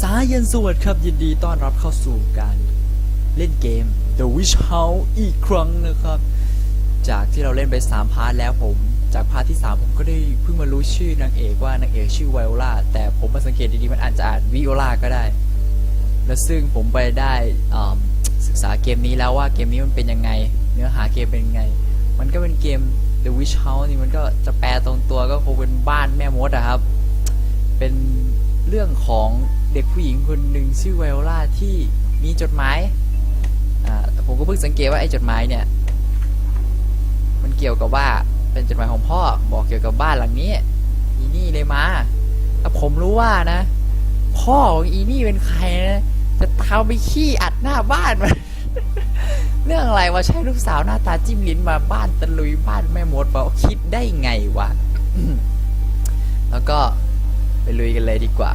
สายันสวัสดิ์ครับยินดีต้อนรับเข้าสู่การเล่นเกม The Witch House อีกครั้งนะครับ จากที่เราเล่นไป 3 พาร์ทแล้วผม จากพาร์ทที่ 3 ผมก็ได้เพิ่งมารู้ชื่อนางเอกว่านางเอกชื่อไวโอลาแต่ผมมาสังเกตดีๆมันอาจจะอ่านวิโอลาก็ได้ และซึ่งผมไปได้ศึกษาเกมนี้แล้วว่าเกมนี้มันเป็นยังไง เนื้อหาเกมเป็นยังไง มันก็เป็นเกม The Witch House นี่มันก็จะแปลตรงตัวก็คงเป็นบ้านแม่มดอะครับ เป็นเรื่องของ เด็กผู้หญิงคนหนึ่งชื่อไวโอลาที่มีจดหมายอ่าผมก็เพิ่งสังเกตว่าไอ้จดหมายเนี่ย มันเกี่ยวกับว่าเป็นจดหมายของพ่อบอกเกี่ยวกับบ้านหลังนี้อีนี่เลยมาแล้วผมรู้ว่านะ พ่อของอีนี่เป็นใครนะจะทำไปขี้อัดหน้าบ้านมันเรื่องอะไรวะใช่ลูกสาวหน้าตาจิ้มลิ้นมาบ้านตะลุยบ้านแม่มดเปล่าคิดได้ไงวะแล้วก็ไปลุยกันเลยดีกว่า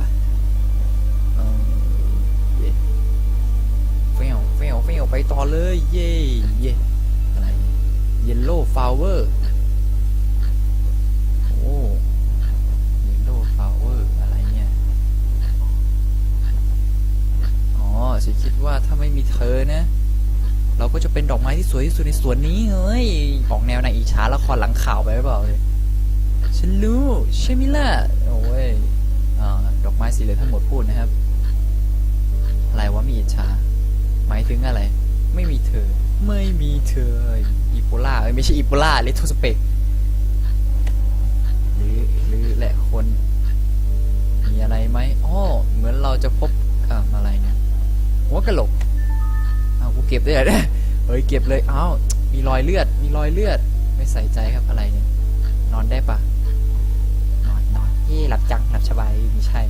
ลเฟลเฟลไปต่อเลย เย่เย่อะไรเยลโล่ฟลาวเวอร์โอ้เยลโล่ฟลาวเวอร์อะไรเนี่ยอ๋อฉันคิดว่าถ้าไม่มีเธอนะ เราก็จะเป็นดอกไม้ที่สวยที่สุดในสวนนี้เฮ้ยออกแนวในอิจฉาละครหลังข่าวไปหรือเปล่าเลยฉันรู้ใช่ไหมล่ะโอ้ยอดอกไม้สีเหลืองทั้งหมดพูดนะครับ อะไรวะมีอิจฉา หมายถึงอะไร ไม่มีเธอ ไม่มีเธออีโปล่าไม่ใช่อีโปล่าเลโทสเปกหรือหรือแหละคน มีอะไรไหมอ้อเหมือนเราจะพบอ่าอะไรเนี่ยหัวกะโหลกอ้าวกูเก็บได้เหรอเฮ้ยเก็บเลยอ้าวมีรอยเลือด มีรอยเลือด ไม่ใส่ใจครับอะไรเนี่ย นอนได้ปะนอนนอนเฮ้หลับจังหลับสบายไม่ใช่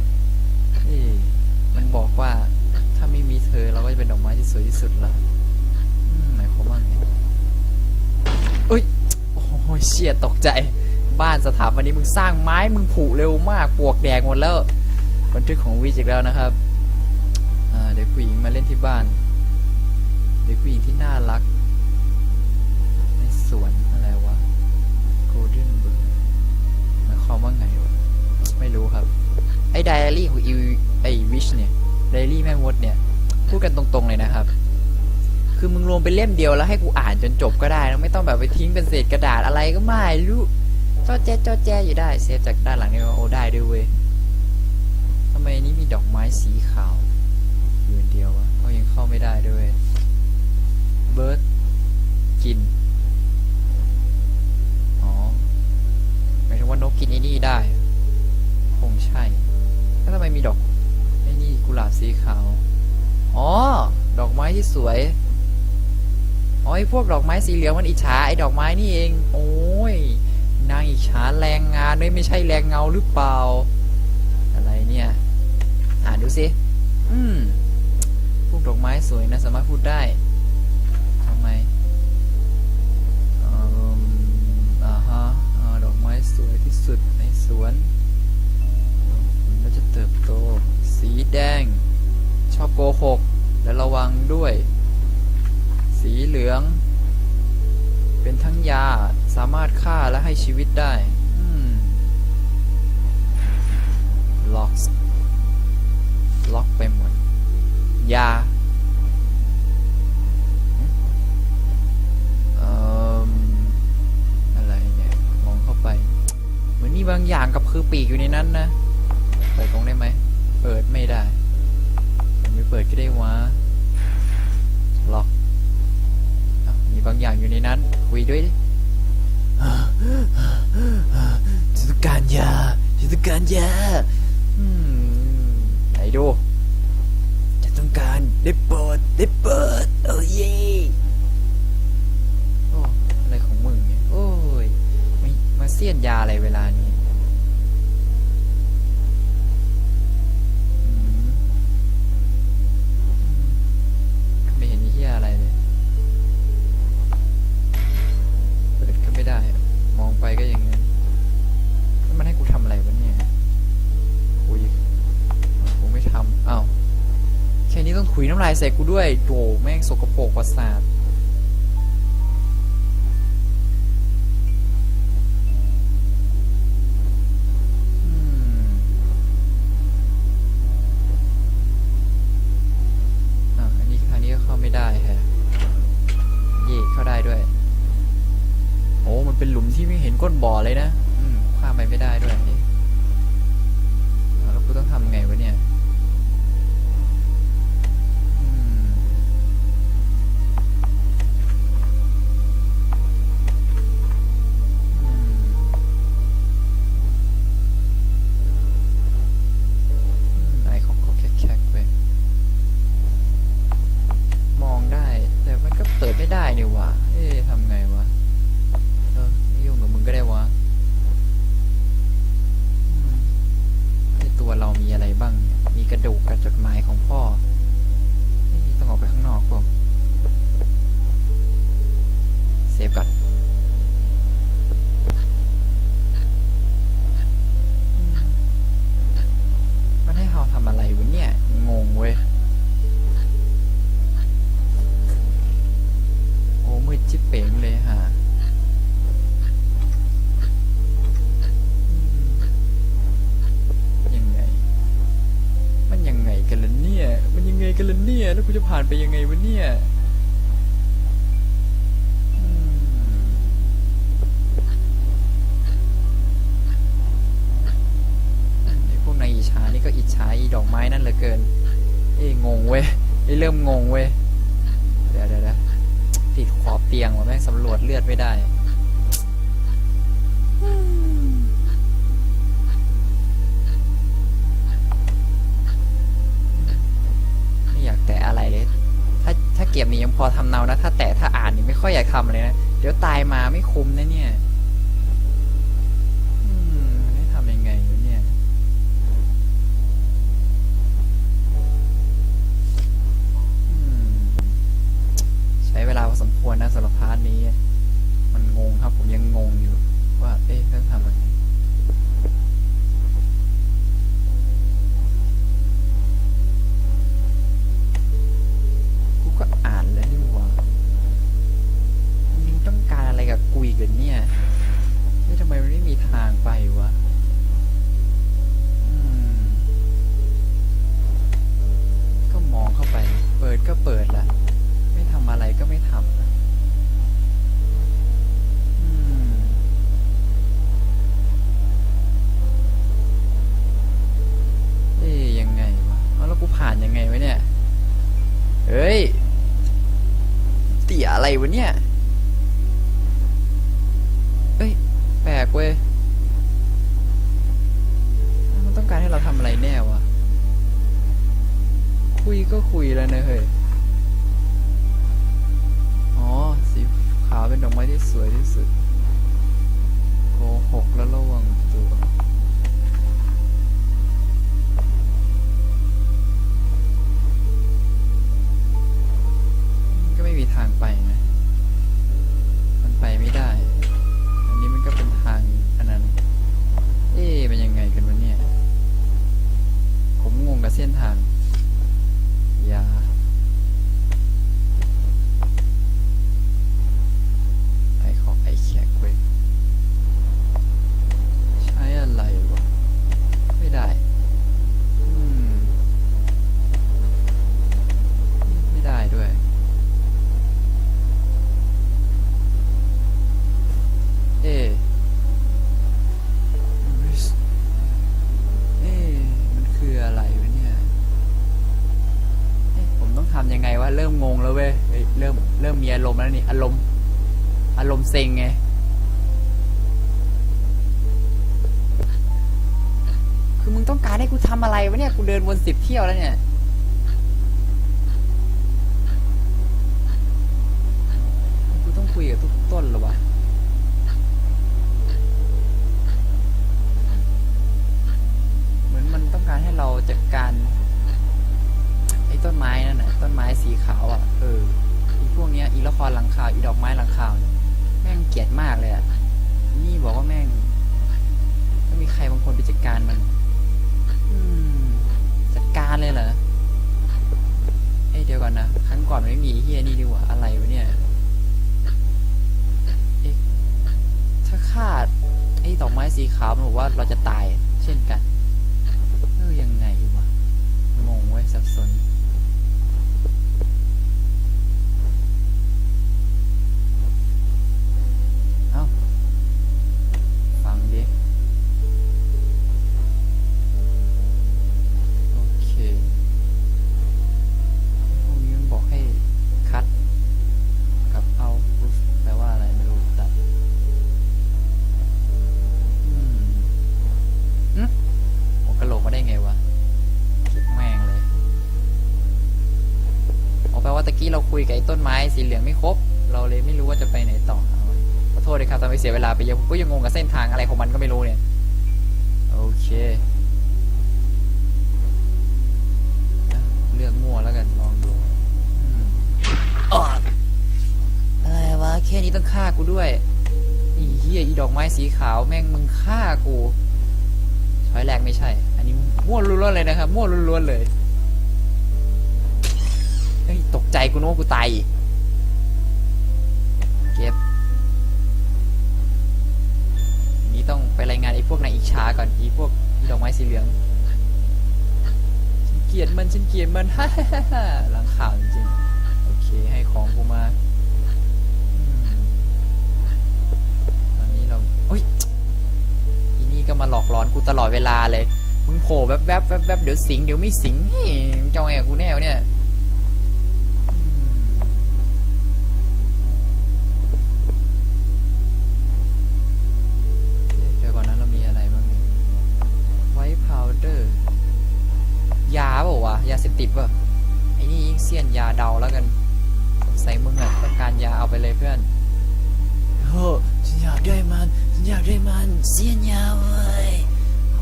เฮ้มันบอกว่า ถ้าไม่มีเธอเราก็จะเป็นดอกไม้ที่สวยที่สุดละหมายความว่าไงเอ้ย โอ้ยเชี่ยตกใจ บ้านสถาปนิกมึงสร้างไม้มึงผุเร็วมากปวกแดงหมดแล้วบันทึกของวิจอีกแล้วนะครับเด็กผู้หญิงมาเล่นที่บ้าน เด็กผู้หญิงที่น่ารัก ในสวนอะไรวะ Golden Bird หมายความว่าไงวะ ไม่รู้ครับ ไอ้ไดอารี่ของอีไม่มดเนี่ย พูดกันตรงๆเลยนะครับ คือมึงรวมเป็นเล่มเดียวแล้วให้กูอ่านจนจบก็ได้นะไม่ต้องแบบไปทิ้งเป็นเศษกระดาษอะไรก็ไม่รู้จอแจจอแจอยู่ได้เซฟจากด้านหลังนี่ว่าโอ้ได้ด้วยเว้ยทำไมอันนี้มีดอกไม้สีขาวอยู่เดียววะเขายังเข้าไม่ได้ด้วยเบิร์ดกินอ๋อหมายถึงว่านกกินไอ้นี่ได้ คงใช่แล้วทำไมมีดอก กุหลาบสีขาว อ๋อ ดอกไม้ที่สวย อ๋อไอ้พวกดอกไม้สีเหลืองมันอิจฉาไอ้ดอกไม้นี่เอง โอ้ย นางอิจฉาแรงงานด้วยไม่ใช่แรงเงาหรือเปล่า อะไรเนี่ย อ่านดูสิ อืม พวกดอกไม้สวยนะสามารถพูดได้ทำไมอืมอ่าฮะดอกไม้สวยที่สุดในสวนแล้วจะเติบโต สีแดง ชอบโกหก และระวังด้วย สีเหลือง เป็นทั้งยาสามารถฆ่าและให้ชีวิตได้ล็อกล็อกไปหมด ยาอะไรเนี่ย มองเข้าไป เหมือนมีบางอย่างกับคือปีกอยู่ในนั้นนะเปิดตรงได้ไหม เปิดไม่ได้มันไม่เปิดก็ได้วะล็อกอะมีบางอย่างอยู่ในนั้น คุยด้วยดิฉันต้องการยาฉันต้องการยาอืมไหนดูฉันต้องการได้เปิดได้เปิดเออเย่โอ้อะไรของมึงเนี่ยโอ้ยไม่มาเสียนยาอะไรเวลานี้ ที่ยอะไรเลยเปิดก็ไม่ได้ มองไปก็อย่างเงี้ยแล้วมันให้กูทำอะไรวะเนี่ยคุยกูไม่ทำอ้าวแค่นี้ต้องคุยน้ำลายใส่กูด้วยโถแม่งสกปรกประสาท นี่หว่า เอ๊ะทำไงวะานี่ก็อิจฉาอีดอกไม้นั่นเหลือเกิน เอ้ยงงเว้ยไอ้เริ่มงงเว้ยเดี๋ยวเดี๋ยวเดี๋ยวติดขอบเตียงว่ะแม่งสำรวจเลือดไม่ได้อยากแตะอะไรเลยถ้าถ้าเก็บนี่ยังพอทำเนานะ ถ้าแตะถ้าอ่านนี่ไม่ค่อยอยากทำเลยนะ เดี๋ยวตายมาไม่คุ้มนะเนี่ย นะสำหรับพาร์ทนี้ มันงงครับผมยังงงอยู่ว่า เอ๊ะต้องทำอะไร ก็คุยแล้วนะเฮ้ย อ๋อ สีขาวเป็นดอกไม้ที่สวยที่สุดโกหกแล้วระวัง กูเดินวนสิบเที่ยวแล้วเนี่ย กูต้องคุยกับทุกต้นหรอวะเหมือนมันต้องการให้เราจัดการ ไอ้ต้นไม้นั่นน่ะ ต้นไม้สีขาวอะ เอออีพวกเนี้ยอีละครหลังข่าวอีดอกไม้หลังข่าวแม่งเกลียดมากเลยอะ นี่บอกว่าแม่งไม่มีใครบางคนไปจัดการมัน อืม การเลยเหรอเอ้ยเดี๋ยวก่อนนะ ครั้งก่อนไม่มีเฮียนี่ดีกว่าอะไรวะเนี่ยเอ๊ะถ้าขาดไอ้ดอกไม้สีขาวมันบอกว่าเราจะตายเช่นกันเออยังไงวะงงเว้ยสับสน ต้นไม้สีเหลืองไม่ครบ เราเลยไม่รู้ว่าจะไปไหนต่อขอโทษเลยครับทำให้เสียเวลาไปเยอะผมก็ยังงงกับเส้นทางอะไรของมันก็ไม่รู้เนี่ยโอเคเลือกมั่วแล้วกันลองดูออ๊อดอะไรวะแค่นี้ต้องฆ่ากูด้วยอีเหี้ยอีดอกไม้สีขาวแม่งมึงฆ่ากูช้อยแรกไม่ใช่ อันนี้มั่วล้วนเลยนะครับมั่วล้วนเลย ตกใจกูนึกว่ากูตายเก็บนี้ต้องไปรายงานไอ้พวกนายอิจฉาก่อนไอ้พวกดอกไม้สีเหลืองฉันเกลียดมันฉันเกลียดมันฮ่าฮ่าฮ่าหลังข่าวจริงๆโอเคให้ของกูมาตอนนี้เราเฮ้ยอีนี่ก็มาหลอกหลอนกูตลอดเวลาเลยมึงโผล่แวบๆแวบๆแวบเดี๋ยวสิงเดี๋ยวไม่สิงเฮ้ยมึงจะเอาไงกับกูแน่วเนี่ย เดอร์ ยาเปล่าวะ ยาเสพติดป่ะไอ้นี่ยิ่งเสี้ยนยาเดาแล้วกันใส่มึงอะต้องการยาเอาไปเลยเพื่อนโอ้ฉันอยากได้มัน ฉันอยากได้มัน เสี้ยนยาเว้ย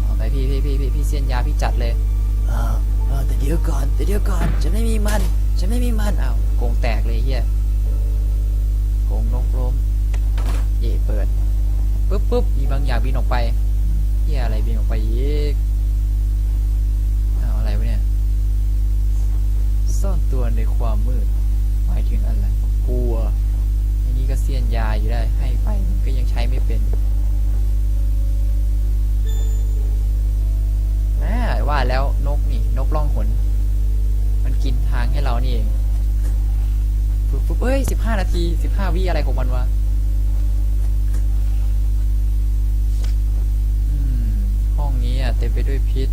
เอาไปพี่พี่พี่พี่พี่เสี้ยนยาพี่จัดเลยเออเออแต่เดี๋ยวก่อนแต่เดี๋ยวก่อน ฉันไม่มีมัน ฉันไม่มีมันอ้าวโกงแตกเลยเฮียโกงนกล้ม เย่เปิดปุ๊บปุ๊บมีบางอย่างบินออกไปเฮียอะไรบินออกไปอีก ซ่อนตัวในความมืด หมายถึงอะไรกลัวอันนี้ก็เสียนยาอยู่ได้ให้ไปก็ยังใช้ไม่เป็นน่าว่าแล้วนกนี่ นกล่องหน มันกินทางให้เรานี่เองปุ๊บปุ๊บเอ้ยสิบห้านาทีสิบห้าวิอะไรของมันวะห้องนี้อะเต็มไปด้วยพิษ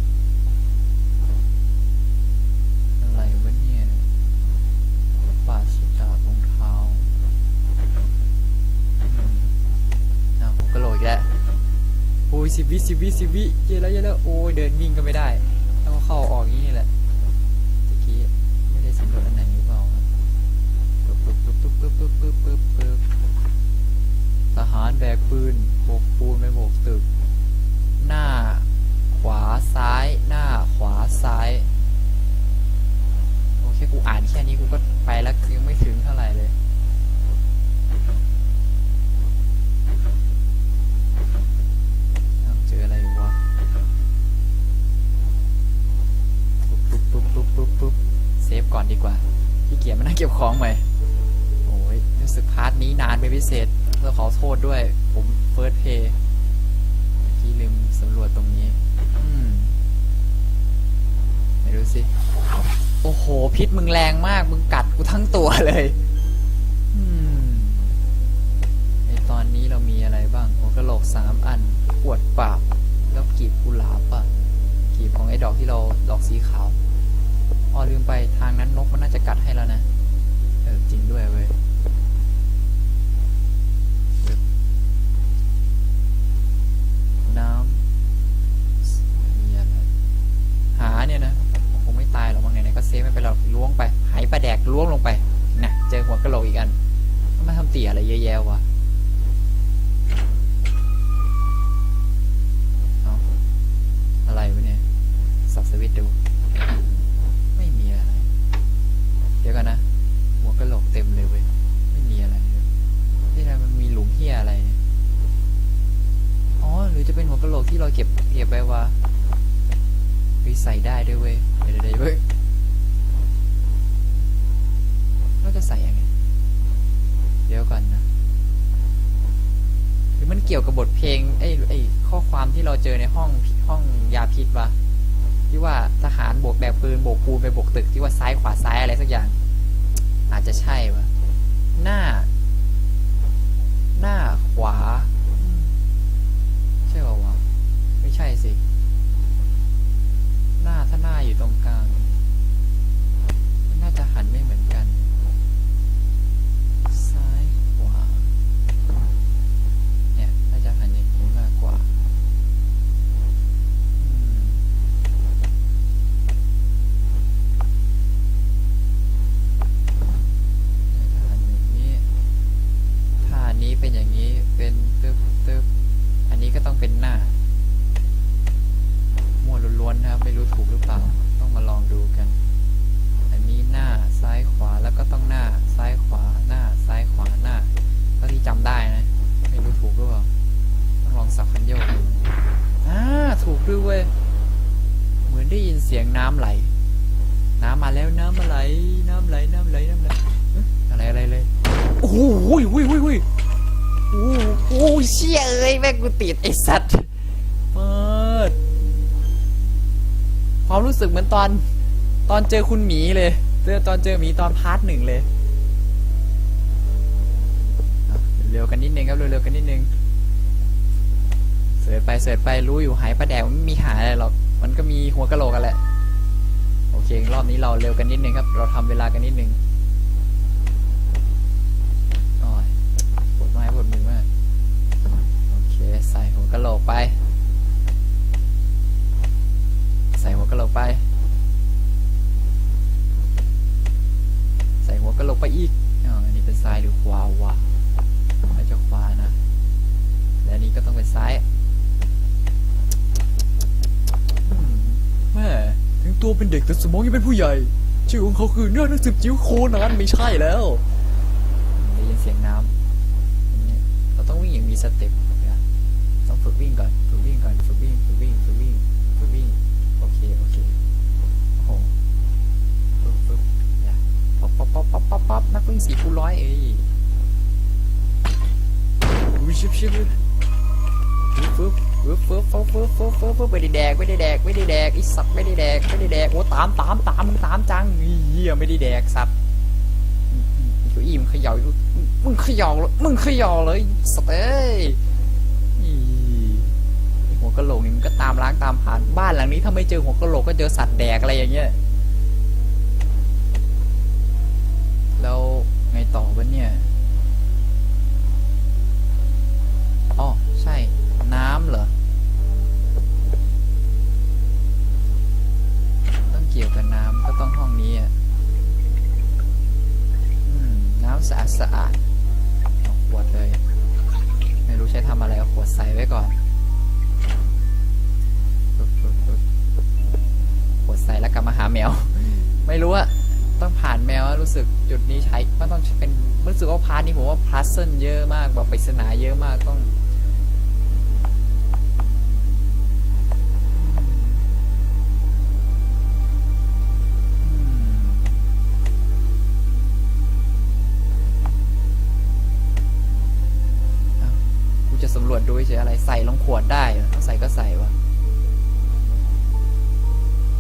ยสิบวิสิบวิสิบวิเยอะแล้วเยอะแล้วโอ้ยเดินวิ่งก็ไม่ได้ต้องเข้าออกอย่างนี้แหละตะกี้ไม่ได้สำรวจอันไหนหรือเปล่าปึ๊บปึ๊บปึ๊บปึ๊บปึ๊บปึ๊บปึ๊บปึ๊บปึ๊บทหารแบกปืนโบกปูนไปโบกตึก หน้า ขวาซ้าย หน้าขวาซ้ายโอเคกูอ่านแค่นี้กูก็ไปแล้วยังไม่ถึงเท่าไหร่เลย กว่าขี้เกียจมานั่งเก็บของใหม่โอ้ยรู้สึกพาร์ทนี้นานเป็นพิเศษเพื่อขอโทษด้วย ผมเฟิร์สเพย์ที่ลืมสำรวจตรงนี้ อืมไม่รู้สิ โอ้โห พิษมึงแรงมาก มึงกัดกูทั้งตัวเลยอืมในตอนนี้เรามีอะไรบ้างหัวกะโหลกสามอันขวดปล่าแล้วกีบกุหลาบอะกีบของไอ้ดอกที่เราดอกสีขาว อ๋อลืมไปทางนั้นนกมันน่าจะกัดให้แล้วนะ เออจริงด้วยเว้ยน้ำมีอะไรหาเนี่ยนะคงไม่ตายหรอกมั้งไหนๆก็เซฟไม่ไปนไรหรอกล้วงไป หายปลาแดกล้วงลงไปนะเจอหัวกระโหลกอีกอันมันมาทำเตี่ยอะไรเยอะแยะวะเอาอะไรวะเนี่ยสับสวิตดู ยวกันนะ หัวกระโหลกเต็มเลยเว้ย ไม่มีอะไรเลยที่ไหนมันมีหลุมเฮียอะไรเนี่ย อ๋อ หรือจะเป็นหัวกระโหลกที่เราเก็บเก็บไว้วะเฮ้ยใส่ได้ด้วยเว้ย เดี๋ยวเดี๋ยวเว้ยเราจะใส่ยังไง เดี๋ยวก่อนนะ หรือมันเกี่ยวกับบทเพลงไอ้ไอ้ข้อความที่เราเจอในห้องห้องยาพิษวะที่ว่าทหารโบกแบกปืนโบกปูนไปโบกตึกที่ว่าซ้ายขวาซ้ายอะไรสักอย่าง ใช่ปะหน้า ได้ยินเสียงน้ำไหล น้ำมาแล้วน้ำอะไรน้ำไหลน้ำไหลน้ำไหลอะไรอะไรเลย โอ้โหอุ้ยอุ้ยอุ้ยหุยโอ้โหเชี่ยเอ้ยแม่งกูติดไอสัตว์เปิดความรู้สึกเหมือนตอนตอนเจอคุณหมีเลยเจอตอนเจอหมีตอนพาร์ทหนึ่งเลยเร็วกันนิดนึงครับเร็วๆกันนิดนึงเสิร์ชไปเสิร์ชไปรู้อยู่หายประแดกไม่มีหาอะไรหรอก มันก็มีหัวกะโหลกกันแหละ โอเค รอบนี้เราเร็วกันนิดนึงครับ เราทำเวลากันนิดนึงอ้ยปวดไม้ปวดมือมาก โอเค ใส่หัวกะโหลกไป ใส่หัวกะโหลกไป ใส่หัวกะโหลกไปอีกอ๋ออันนี้เป็นซ้ายหรือขวาวะน่าจะขวานะ และนนี้ก็ต้องเป็นซ้าย เป็นเด็กแต่สมองยังเป็นผู้ใหญ่ ชื่อของเขาคือเนื้อนักสืบจิ๋วโคนันไม่ใช่แล้วได้ยินเสียงน้ำอันนี้เราต้องวิ่งอย่างมีสเต็ปนะต้องฝึกวิ่งก่อนฝึกวิ่งก่อนฝึกวิ่งฝึกวิ่งฝึกวิ่งฝึกวิ่งโอเคโอเคโอ้โหฝึกฝึกอย่าป๊อปป๊อปป๊อปป๊อปป๊อปป๊อปนักวิ่งสี่คูณร้อยเอ้ยอุ้ยชิบชิบฟึบฟึบ ฟึบฟึบฟึบฟึบฟึบฟึบฟึบไม่ได้แดกไม่ได้แดกไม่ได้แดกไอสัตว์ไม่ได้แดกไม่ได้แดกโอ้ตามตามตามมึงตามจังเฮียไม่ได้แดกสัตว์อืมอืมไอ้เก้าอี้มึงเขย่าอยู่มึงเขย่าเลยมึงเขย่าเลยสัตว์เอ้ยอีไอ้หัวกะโหลกนี่มึงก็ตามล้างตามผ่านบ้านหลังนี้ถ้าไม่เจอหัวกะโหลกก็เจอสัตว์แดกอะไรอย่างเงี้ยแล้วไงต่อวะเนี่ยอ๋อใช่น้ำเหรอ เกี่ยวกับน้ำก็ต้องห้องนี้อะน้ำสะอาดสะอาดเอาขวดเลย ไม่รู้ใช้ทำอะไรเอาขวดใส่ไว้ก่อนขวดใส่แล้วกลับมาหาแมว ไม่รู้อะต้องผ่านแมวรู้สึกจุดนี้ใช้มันต้องเป็นรู้สึกว่าพาร์ทนี้ผมว่าพาร์เซนเยอะมากแบบปริศนาเยอะมากต้อง เฉยอะไรใส่ลงขวดได้เอาใส่ก็ใส่วะ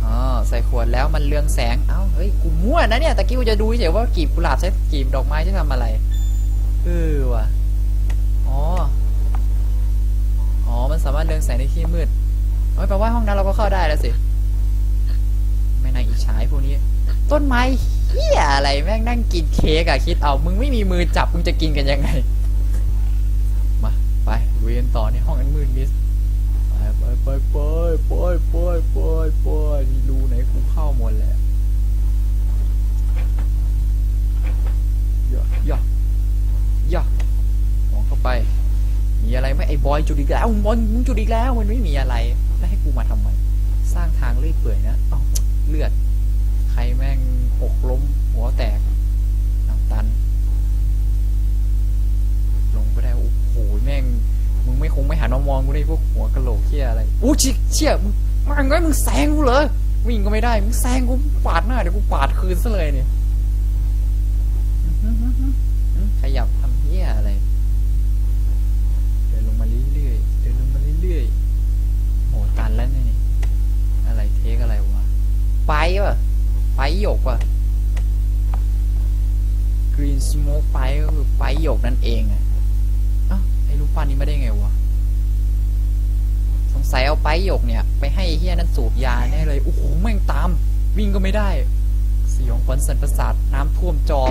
อ๋อใส่ขวดแล้วมันเรืองแสง เอ้าเฮ้ยกูมั่วนะเนี่ยตะกี้กูจะดูเฉยว่ากีบกุหลาบใช้กีบดอกไม้ใช้ทำอะไรเออว่ะอ๋ออ๋อมันสามารถเรืองแสงในที่มืดเฮ้ยแปลว่าห้องนั้นเราก็เข้าได้แล้วสิไม่นางอิจฉาพวกนี้ ต้นไม้เฮียอะไรแม่งนั่งกินเค้กอะคิดเอามึงไม่มีมือจับมึงจะกินกันยังไง ไปเวียนต่อในห้องอันมืดมิดไปไปไปไปไปไปไปไปนี่รูไหนกูเข้าหมดแหละย่าย่าย่ามองเข้าไป มีอะไรไหมไอ้บอยจุดอีกแล้วบอยมึงจุดอีกแล้วมันไม่มีอะไรแล้วให้กูมาทำไมสร้างทางเลื่อยเปื่อยนะเอ้าเลือด ใครแม่งหกล้มหัวแตก โอ้ยแม่ง มึงไม่คงไม่หันมามองกูได้พวกหัวกะโหลกเชี่ยอะไรอู้ชิเชี่ยมึงมาไงมึงแซงกูเหรอวิ่งก็ไม่ได้มึงแซงกูปาดหน้าเดี๋ยวกูปาดคืนซะเลยเนี่ย ฮียนั่นสูบยาแน่เลยโอ้โหแม่งตาม วิ่งก็ไม่ได้สยองขวัญสันประสาทน้ำท่วมจอ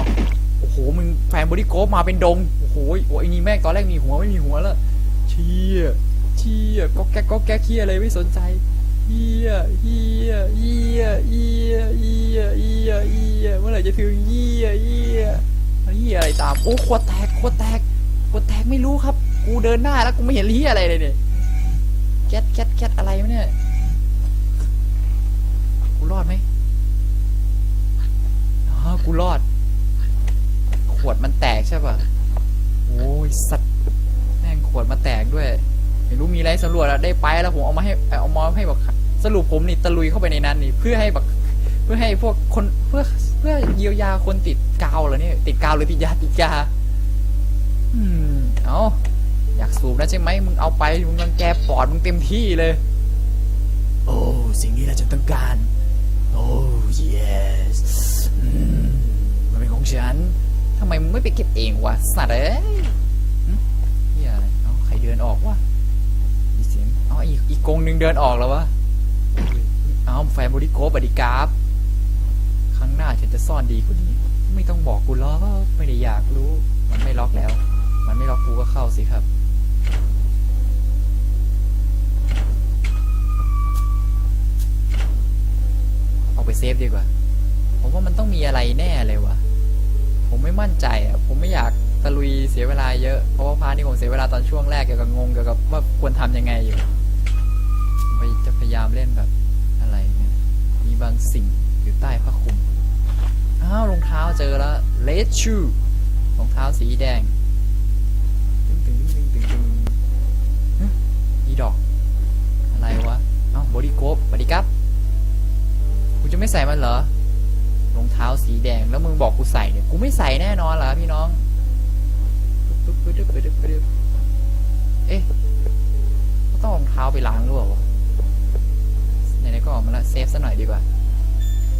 โอ้โหมึงแฟนบริโกฟมาเป็นดงโอ้โหโอ้ยไอ้นี่แม่งตอนแรกมีหัวไม่มีหัวแล้วเชี่ยเชี่ยก็แก๊กก็แก๊กเฮียอะไรไม่สนใจเฮียเฮียเฮียเฮียเฮียเฮียเฮียเมื่อไหร่จะถึงเฮียเฮียเฮียอะไรตามโอ้ขวดแตกขวดแตกกดแทงไม่รู้ครับ กูเดินหน้าแล้วกูไม่เห็นเฮียอะไรเลยเนี่ยแก๊สแก๊สแก๊สอะไรวะเนี่ย กูรอดไหมอ๋อกูรอด ขวดมันแตกใช่ป่ะ โอ้ยสัตว์แม่งขวดมาแตกด้วย ไม่รู้มีอะไรสำรวจอะได้ไปแล้วผมเอามาให้เอามาให้แบบสรุปผมนี่ตะลุยเข้าไปในนั้นนี่เพื่อให้แบบเพื่อให้พวกคนเพื่อเพื่อเยียวยาคนติดกาวเหรอเนี่ยติดกาวหรือติดยาติดยาอืมเอาอยากสูบนะใช่ไหมมึงเอาไปมึงรังแกปอดมึงเต็มที่เลย โอ้ สิ่งนี้แหละฉันต้องการ โอ้ yes อืมมันเป็นของฉันทำไมมึงไม่ไปเก็บเองวะสัตว์เอ้ยหึเฮียอะไรเอาใครเดินออกวะมีเสียงเอาอีกอีกกงหนึ่งเดินออกแล้ววะเอาแฟนบริโกบดิกราฟครั้งหน้าฉันจะซ่อนดีกว่านี้ ไม่ต้องบอกกูหรอกไม่ได้อยากรู้ มันไม่ล็อกแล้ว มันไม่ล็อกกูก็เข้าสิครับ ออกไปเซฟดีกว่า ผมว่ามันต้องมีอะไรแน่เลยวะผมไม่มั่นใจอะ ผมไม่อยากตะลุยเสียเวลาเยอะ เพราะว่าพาร์ทนี่ผมเสียเวลาตอนช่วงแรกเกี่ยวกับงงเกี่ยวกับว่าควรทำยังไงอยู่ผมไปจะพยายามเล่นแบบอะไรเนี่ย มีบางสิ่งอยู่ใต้ผ้าคลุม อ้าวรองเท้าเจอแล้วเลดชูรองเท้าสีแดงตึงตึงตึงตึงตึงอีดอก อะไรวะ เอ้าบอดี้โกบสวัสดีครับ ไม่ใส่มันเหรอรองเท้าสีแดงแล้วมึงบอกกูใส่เนี่ยกูไม่ใส่แน่นอนเหรอพี่น้องปึ๊บปึ๊บปึ๊บปึ๊บปึ๊บปึ๊บเอ๊ะต้องรองเท้าไปล้างหรือเปล่าวะไหนๆก็ออกมาแล้วเซฟซะหน่อยดีกว่า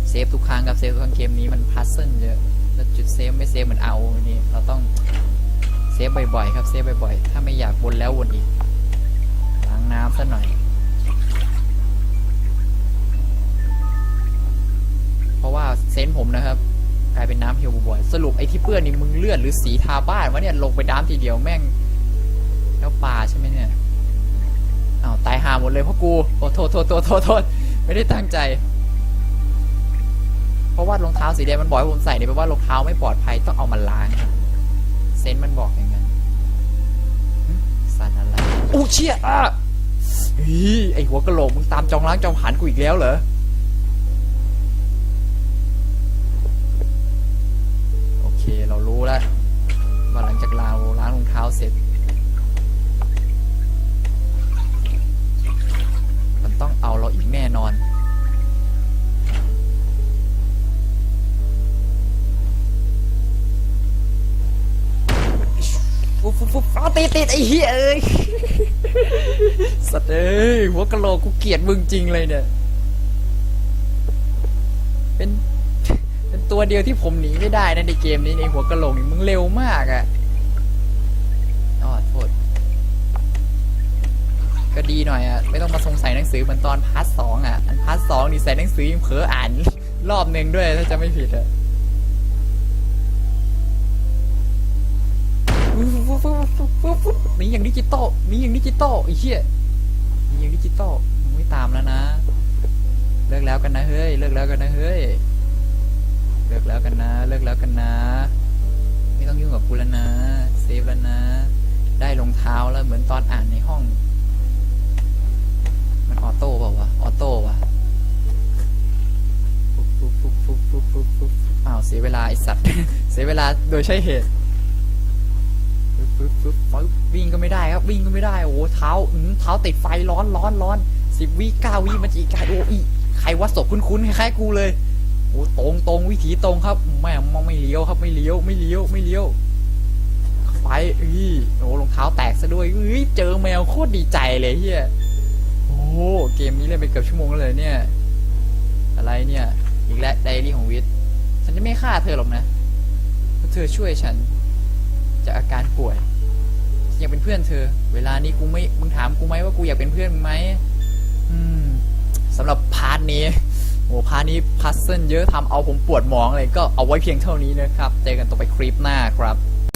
เซฟทุกครั้งกับเซฟทุกครั้งเกมนี้มันพัซเซิลเยอะแล้วจุดเซฟไม่เซฟเหมือนเอานี่เราต้องเซฟบ่อยๆครับเซฟบ่อยๆถ้าไม่อยากวนแล้ววนอีกล้างน้ำซะหน่อย เพราะว่าเซนผมนะครับ กลายเป็นน้ำเฮียวบ่อยสรุปไอ้ที่เปื้อนนี่มึงเลือดหรือสีทาบ้านวะเนี่ยลงไปน้ำทีเดียวแม่ง แล้วปลาใช่ไหมเนี่ยอ้าวตายหาหมดเลยเพราะกูโอ้โทษโทษโทษโทษโทษไม่ได้ตั้งใจ เพราะว่ารองเท้าสีแดงมันบอกให้ผมใส่เนี่ยแปลว่ารองเท้าไม่ปลอดภัยต้องเอามาล้างเซนมันบอกอย่างนั้นสันอะไรอู้เชี่ยอะเฮ้ยไอหัวกะโหลกมึงตามจองล้างจองผ่านกูอีกแล้วเหรอ แล้วว่าหลังจากเราล้างรองเท้าเสร็จ มันต้องเอาเราอีกแน่นอน ฟุบฟุบฟุบเอาติดติดไอ้เหี้ยเอ้ยสัตว์เอ้ยหัวกะโหลกกูเกลียดมึงจริงเลยเนี่ย เป็น ตัวเดียวที่ผมหนีไม่ได้นะในเกมนี้ในหัวกะโหลกนี่มึงเร็วมากอะ่ะอ๋อโทษ ก็ดีหน่อยอะ ไม่ต้องมาสงสัยหนังสือเหมือนตอนพาร์ทสองอะ อันพาร์ทสองนี่ใส่หนังสือยังเผลออ่าน รอบหนึ่งด้วยถ้าจะไม่ผิดอะนี่อย่างดิจิตอลนี่อย่างดิจิตอลไอ้เหี้ยนี่อย่างดิจิตอลไม่ตามแล้วนะ เลิกแล้วกันนะเฮ้ย เลิกแล้วกันนะเฮ้ย เลิกแล้วกันนะ เลิกแล้วกันนะ ไม่ต้องยุ่งกับกูแล้วนะ เซฟแล้วนะ ได้รองเท้าแล้วเหมือนตอนอ่านในห้อง มันออโต้เปล่าวะ ออโต้วะฟุบฟุบฟุบฟุบฟุบฟุบฟุบอ้าวเสียเวลาไอสัตว์ เสียเวลาโดยใช่เหตุฟุบฟุบฟุบฟุบวิ่งก็ไม่ได้ครับ วิ่งก็ไม่ได้ โอ้โหเท้าอืมเท้าติดไฟร้อนร้อนร้อนสิบวิเก้าวิมันจะอีกไกลโอ้อีใครว่าศพคุ้นๆคล้ายๆกูเลย โอ้ตรงตรงวิถีตรงครับแม่มองไม่เลี้ยวครับ ไม่เลี้ยวไม่เลี้ยวไม่เลี้ยวไปอีโอ้รองเท้าแตกซะด้วยอุ้ยเจอแมวโคตรดีใจเลยเฮียโอ้เกมนี้เล่นไปเกือบชั่วโมงเลยเนี่ย อะไรเนี่ยอีกแล้วไดอารี่ของวิทฉันจะไม่ฆ่าเธอหรอกนะเพราะเธอช่วยฉันจากอาการป่วยอยากเป็นเพื่อนเธอ เวลานี้กูไม่มึงถามกูไหมว่ากูอยากเป็นเพื่อนมึงไหมอืมสำหรับพาร์ทนี้ พาร์ทนี้พัซเซิลเยอะทำเอาผมปวดหมองเลยก็เอาไว้เพียงเท่านี้นะครับ เจอกันต่อไปคลิปหน้าครับ